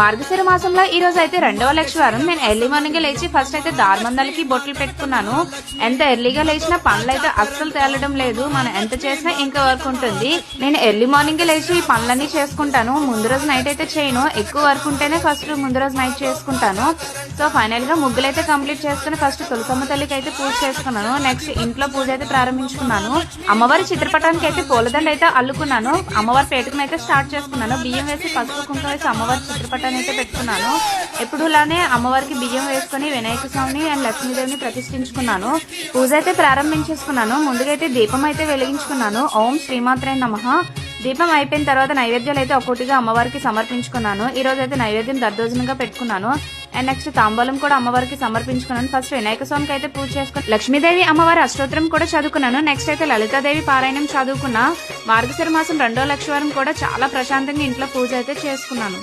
మార్గశిర మాసంలో ఈ రోజు అయితే రెండవ లక్షవారం నేను ఎర్లీ మార్నింగ్ లేచి ఫస్ట్ అయితే దార్మందలకి బొట్లు పెట్టుకున్నాను. ఎంత ఎర్లీగా లేచినా పనులు అయితే అస్సలు తేలడం లేదు. మనం ఎంత చేసినా ఇంకా వర్క్ ఉంటుంది. నేను ఎర్లీ మార్నింగ్ లేచి ఈ పనులన్నీ చేసుకుంటాను. ముందు రోజు నైట్ అయితే చేయను. ఎక్కువ వర్క్ ఉంటేనే ఫస్ట్ ముందు రోజు నైట్ చేసుకుంటాను. సో ఫైనల్గా ముగ్గులు అయితే కంప్లీట్ చేసుకుని ఫస్ట్ తులసమ్మ తల్లికి అయితే పూజ చేసుకున్నాను. నెక్స్ట్ ఇంట్లో పూజ అయితే ప్రారంభించుకున్నాను. అమ్మవారి చిత్రపటానికి అయితే పూలదండ అయితే అల్లుకున్నాను. అమ్మవారి పేటకుని అయితే స్టార్ట్ చేసుకున్నాను. బియ్యం వేసి పసుపు కుంకుమ వేసి అమ్మవారి చిత్రపటం అయితే పెట్టుకున్నాను. ఎప్పుడులానే అమ్మవారికి బియ్యం వేసుకుని వినాయక స్వామిని అండ్ లక్ష్మీదేవిని ప్రతిష్ఠించుకున్నాను. పూజ అయితే ప్రారంభించేసుకున్నాను. ముందుగా అయితే దీపం అయితే వెలిగించుకున్నాను. ఓం శ్రీమాత్రే నమః. దీపం అయిపోయిన తర్వాత నైవేద్యాలు అయితే ఒక్కొక్కటిగా అమ్మవారికి సమర్పించుకున్నాను. ఈ రోజు అయితే నైవేద్యం దర్దోజనంగా పెట్టుకున్నాను. అండ్ నెక్స్ట్ తాంబూలం కూడా అమ్మవారికి సమర్పించుకున్నాను. ఫస్ట్ వినాయక స్వామికి అయితే పూజ చేసుకుని లక్ష్మీదేవి అమ్మవారి అష్టోత్తరం కూడా చదువుకున్నాను. నెక్స్ట్ అయితే లలితాదేవి పారాయణం చదువుకున్నా. మార్గశిర మాసం రెండో లక్షవారం కూడా చాలా ప్రశాంతంగా ఇంట్లో పూజ అయితే చేసుకున్నాను.